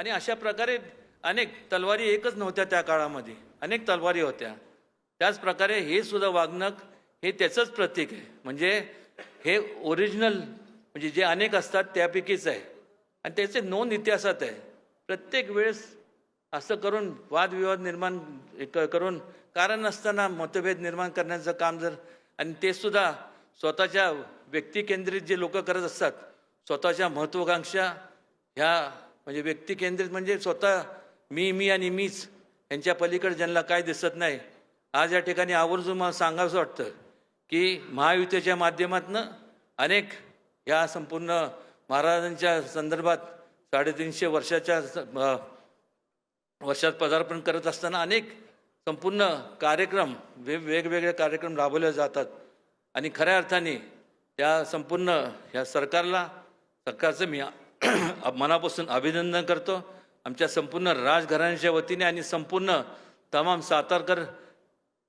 आणि अशा प्रकारे अनेक तलवारी एकच नव्हत्या त्या काळामध्ये. अनेक तलवारी होत्या. त्याचप्रकारे हे सुद्धा वागणक हे त्याचंच प्रतीक आहे. म्हणजे हे ओरिजिनल म्हणजे जे अनेक असतात त्यापैकीच आहे. आणि त्याचे नोंद इतिहासात आहे. प्रत्येक वेळेस असं करून वादविवाद निर्माण करून कारण नसताना मतभेद निर्माण करण्याचं काम जर आणि ते सुद्धा स्वतःच्या व्यक्तिकेंद्रित जे लोक करत असतात स्वतःच्या महत्त्वाकांक्षा ह्या म्हणजे व्यक्तिकेंद्रित म्हणजे स्वतः मी मी आणि मीच यांच्या पलीकडे ज्यांना काय दिसत नाही. आज या ठिकाणी आवर्जून मला सांगावंसं वाटतं की महायुतीच्या माध्यमातनं अनेक या संपूर्ण महाराजांच्या संदर्भात साडेतीनशे वर्षाच्या स- वर्षात पदार्पण करत असताना अनेक संपूर्ण कार्यक्रम वेग वेगवेगळे कार्यक्रम राबवले जातात. आणि खऱ्या अर्थाने त्या संपूर्ण ह्या सरकारला सरकारचं मी मनापासून अभिनंदन करतो. आमच्या संपूर्ण राजघराण्याच्या वतीने आणि संपूर्ण तमाम सातारकर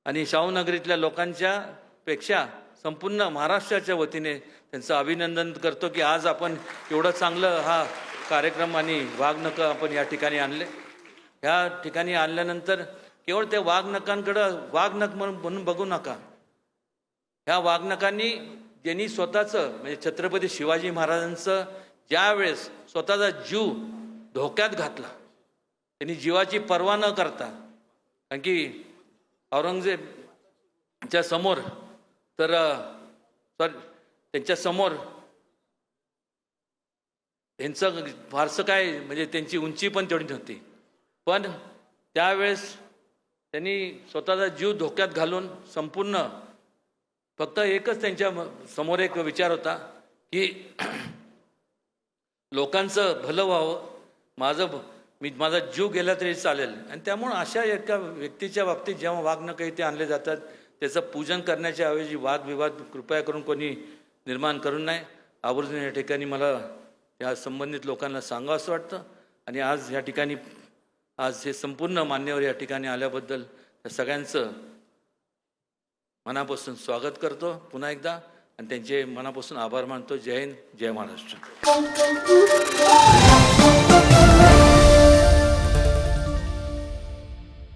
आणि शाहूनगरीतल्या लोकांच्या पेक्षा संपूर्ण महाराष्ट्राच्या वतीने त्यांचं अभिनंदन करतो की आज आपण एवढं चांगलं हा कार्यक्रम आणि वाघनकं आपण या ठिकाणी आणले. ह्या ठिकाणी आणल्यानंतर केवळ त्या वाघनकांकडं वाघनक म्हणून म्हणून बघू नका. ह्या वाघनकांनी ज्यांनी स्वतःचं म्हणजे छत्रपती शिवाजी महाराजांचं ज्यावेळेस स्वतःचा जीव धोक्यात घातला त्यांनी जीवाची पर्वा न करता कारण की औरंगजेबच्या समोर तर सॉरी त्यांच्यासमोर त्यांचं फारसं काय म्हणजे त्यांची उंची पण तेवढी नव्हती. पण त्यावेळेस त्यांनी स्वतःचा जीव धोक्यात घालून संपूर्ण फक्त एकच त्यांच्या म- समोर एक विचार होता की लोकांचं भलं व्हावं. माझं भ- मी माझा जीव गेला तरी चालेल. आणि त्यामुळं अशा एका व्यक्तीच्या बाबतीत जेव्हा वागणं काही ते आणले जातात त्याचं पूजन करण्याच्या ऐवजी वादविवाद कृपया करून कोणी निर्माण करू नये आवर्जून या ठिकाणी मला या संबंधित लोकांना सांगावं असं वाटतं. आणि आज या ठिकाणी आज हे संपूर्ण मान्यवर या ठिकाणी आल्याबद्दल सगळ्यांचं मनापासून स्वागत करतो. पुन्हा एकदा आणि त्यांचे मनापासून आभार मानतो. जय हिंद जय महाराष्ट्र.